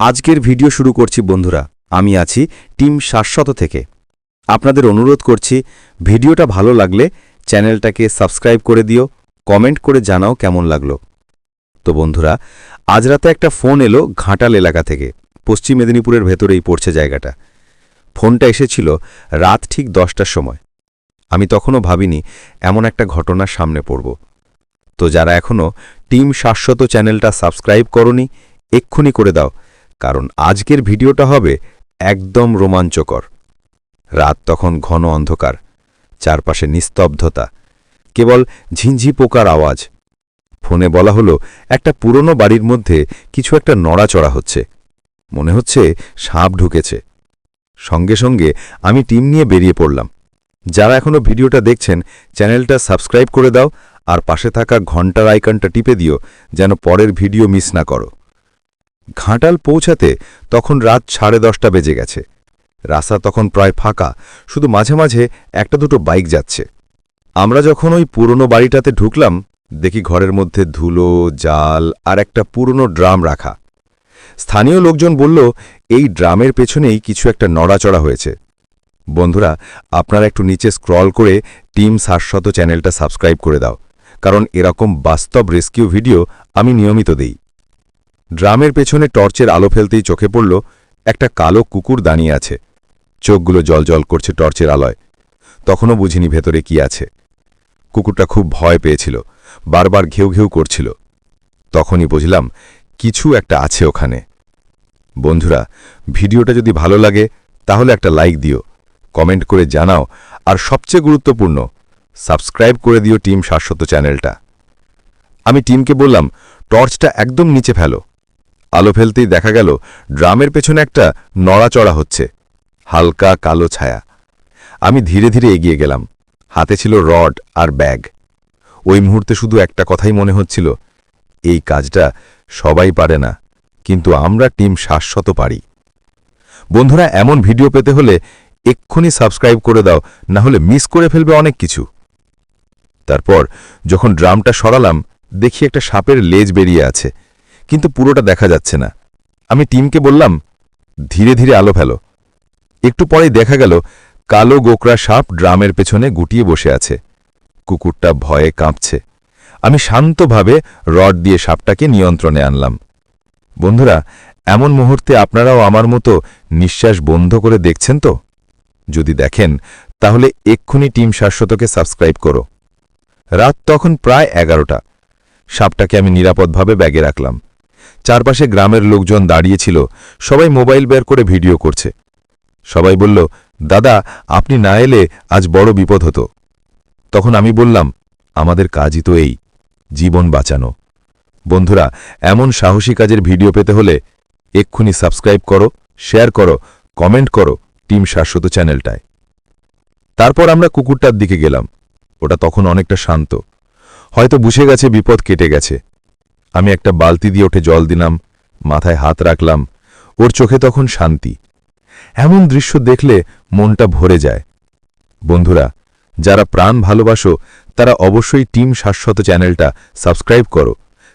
আজকের ভিডিও শুরু করছি বন্ধুরা, আমি আছি টিম শাশ্বত থেকে। আপনাদের অনুরোধ করছি, ভিডিওটা ভালো লাগলে চ্যানেলটাকে সাবস্ক্রাইব করে দিও, কমেন্ট করে জানাও কেমন লাগল। তো বন্ধুরা, আজ রাতে একটা ফোন এলো ঘাটাল এলাকা থেকে, পশ্চিম মেদিনীপুরের ভেতরেই পড়ছে জায়গাটা। ফোনটা এসেছিল রাত ঠিক দশটার সময়। আমি তখনও ভাবিনি, এমন একটা ঘটনা সামনে পড়ব। তো যারা এখনও টিম শাশ্বত চ্যানেলটা সাবস্ক্রাইব করনি, এক্ষুনি করে দাও কারণ আজকের ভিডিওটা হবে একদম রোমাঞ্চকর। রাত তখন ঘন অন্ধকার, চারপাশে নিস্তব্ধতা, কেবল ঝিঞ্ঝি পোকার আওয়াজ। ফোনে বলা হলো, একটা পুরনো বাড়ির মধ্যে কিছু একটা নড়াচড়া হচ্ছে। মনে হচ্ছে সাপ ঢুকেছে। সঙ্গে সঙ্গে আমি টিম নিয়ে বেরিয়ে পড়লাম। যারা এখনও ভিডিওটা দেখছেন, চ্যানেলটা সাবস্ক্রাইব করে দাও আর পাশে থাকা ঘণ্টার আইকনটা টিপে দিও, যেন পরের ভিডিও মিস না করো। ঘাটাল পৌঁছাতে তখন রাত সাড়ে দশটা বেজে গেছে। রাস্তা তখন প্রায় ফাঁকা, শুধু মাঝে মাঝে একটা দুটো বাইক যাচ্ছে। আমরা যখন ওই পুরনো বাড়িটাতে ঢুকলাম, দেখি ঘরের মধ্যে ধুলো, জাল আর একটা পুরনো ড্রাম রাখা। স্থানীয় লোকজন বলল, এই ড্রামের পেছনেই কিছু একটা নড়াচড়া হয়েছে। বন্ধুরা, আপনারা একটু নিচে স্ক্রল করে টিম শাশ্বত চ্যানেলটা সাবস্ক্রাইব করে দাও, কারণ এরকম বাস্তব রেস্কিউ ভিডিও আমি নিয়মিত দেই। ড্রামের পেছনে টর্চের আলো ফেলতেই চোখে পড়ল একটা কালো কুকুর দাঁড়িয়ে আছে। চোখগুলো জলজল করছে টর্চের আলোয়। তখনও বুঝিনি ভেতরে কি আছে। কুকুরটা খুব ভয় পেয়েছিল, বারবার ঘেউ ঘেউ করছিল। তখনই বুঝলাম কিছু একটা আছে ওখানে। বন্ধুরা, ভিডিওটা যদি ভালো লাগে, তাহলে একটা লাইক দিও, কমেন্ট করে জানাও, আর সবচেয়ে গুরুত্বপূর্ণ, সাবস্ক্রাইব করে দিও টিম শাশ্বত চ্যানেলটা। আমি টিমকে বললাম, টর্চটা একদম নিচে ফেলো। আলো ফেলতেই দেখা গেল ড্রামের পেছনে একটা নড়াচড়া হচ্ছে, হালকা কালো ছায়া। আমি ধীরে ধীরে এগিয়ে গেলাম, হাতে ছিল রড আর ব্যাগ। ওই মুহূর্তে শুধু একটা কথাই মনে হচ্ছিল, এই কাজটা সবাই পারে না, কিন্তু আমরা টিম শাশ্বত পারি। বন্ধুরা, এমন ভিডিও পেতে হলে এক্ষুনি সাবস্ক্রাইব করে দাও, না হলে মিস করে ফেলবে অনেক কিছু। তারপর যখন ড্রামটা সরালাম, দেখি একটা সাপের লেজ বেরিয়ে আছে। কিন্তু পুরোটা দেখা যাচ্ছে না। আমি টিমকে বললাম, ধীরে ধীরে আলো ফেলো। একটু পরেই দেখা গেল, কালো গোকরা সাপ ড্রামের পেছনে গুটিয়ে বসে আছে। কুকুরটা ভয়ে কাঁপছে। আমি শান্তভাবে রড দিয়ে সাপটাকে নিয়ন্ত্রণে আনলাম। বন্ধুরা, এমন মুহূর্তে আপনারাও আমার মতো নিঃশ্বাস বন্ধ করে দেখছেন তো? যদি দেখেন, তাহলে এক্ষুনি টিম শাশ্বতকে সাবস্ক্রাইব করো। রাত তখন প্রায় এগারোটা। সাপটাকে আমি নিরাপদভাবে ব্যাগে রাখলাম। চারপাশে গ্রামের লোকজন দাঁড়িয়েছিল, সবাই মোবাইল বের করে ভিডিও করছে। সবাই বলল, দাদা, আপনি না এলে আজ বড় বিপদ হতো। তখন আমি বললাম, আমাদের কাজই তো এই, জীবন বাঁচানো। বন্ধুরা, এমন সাহসী কাজের ভিডিও পেতে হলে এক্ষুনি সাবস্ক্রাইব করো, শেয়ার করো, কমেন্ট করো টিম শাশ্বত চ্যানেলটায়। তারপর আমরা কুকুরটার দিকে গেলাম। ওটা তখন অনেকটা শান্ত। হয়তো বুঝে গেছে বিপদ কেটে গেছে। আমি একটা বালতি দিয়ে ওঠে জল দিলাম, মাথায় হাত রাখলাম, ওর চোখে তখন শান্তি। এমন দৃশ্য দেখলে মনটা ভরে যায়। বন্ধুরা, যারা প্রাণ ভালোবাসো, তারা অবশ্যই টিম শাশ্বত চ্যানেলটা সাবস্ক্রাইব করো,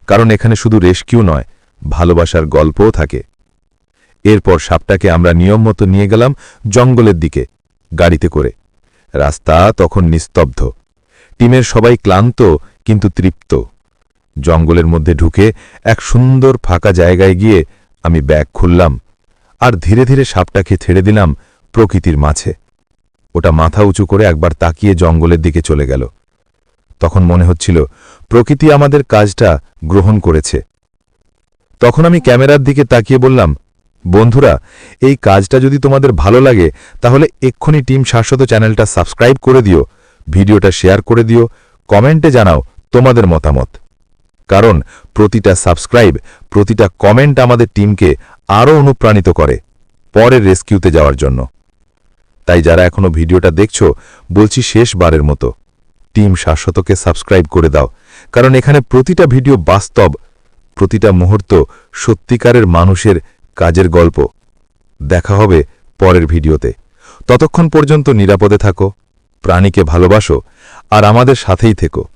কারণ এখানে শুধু রেস্কিউ নয়, ভালোবাসার গল্পও থাকে। এরপর সাপটাকে আমরা নিয়ম মতো নিয়ে গেলাম জঙ্গলের দিকে, গাড়িতে করে। রাস্তা তখন নিস্তব্ধ। টিমের সবাই ক্লান্ত, কিন্তু তৃপ্ত। জঙ্গলের মধ্যে ঢুকে এক সুন্দর ফাঁকা জায়গায় গিয়ে আমি ব্যাগ খুললাম আর ধীরে ধীরে সাপটাকে ছেড়ে দিলাম প্রকৃতির মাঝে। ওটা মাথা উঁচু করে একবার তাকিয়ে জঙ্গলের দিকে চলে গেল। তখন মনে হচ্ছিল, প্রকৃতি আমাদের কাজটা গ্রহণ করেছে। তখন আমি ক্যামেরার দিকে তাকিয়ে বললাম, বন্ধুরা, এই কাজটা যদি তোমাদের ভালো লাগে, তাহলে এক্ষুনি টিম শাশ্বত চ্যানেলটা সাবস্ক্রাইব করে দিও, ভিডিওটা শেয়ার করে দিও, কমেন্টে জানাও তোমাদের মতামত। কারণ প্রতিটা সাবস্ক্রাইব, প্রতিটা কমেন্ট আমাদের টিমকে আরও অনুপ্রাণিত করে পরের রেস্কিউতে যাওয়ার জন্য। তাই যারা এখনও ভিডিওটা দেখছ, বলছি শেষবারের মতো, টিম শাশ্বতকে সাবস্ক্রাইব করে দাও। কারণ এখানে প্রতিটা ভিডিও বাস্তব, প্রতিটা মুহূর্ত সত্যিকারের মানুষের কাজের গল্প। দেখা হবে পরের ভিডিওতে। ততক্ষণ পর্যন্ত নিরাপদে থাকো, প্রাণীকে ভালোবাসো, আর আমাদের সাথেই থেকো।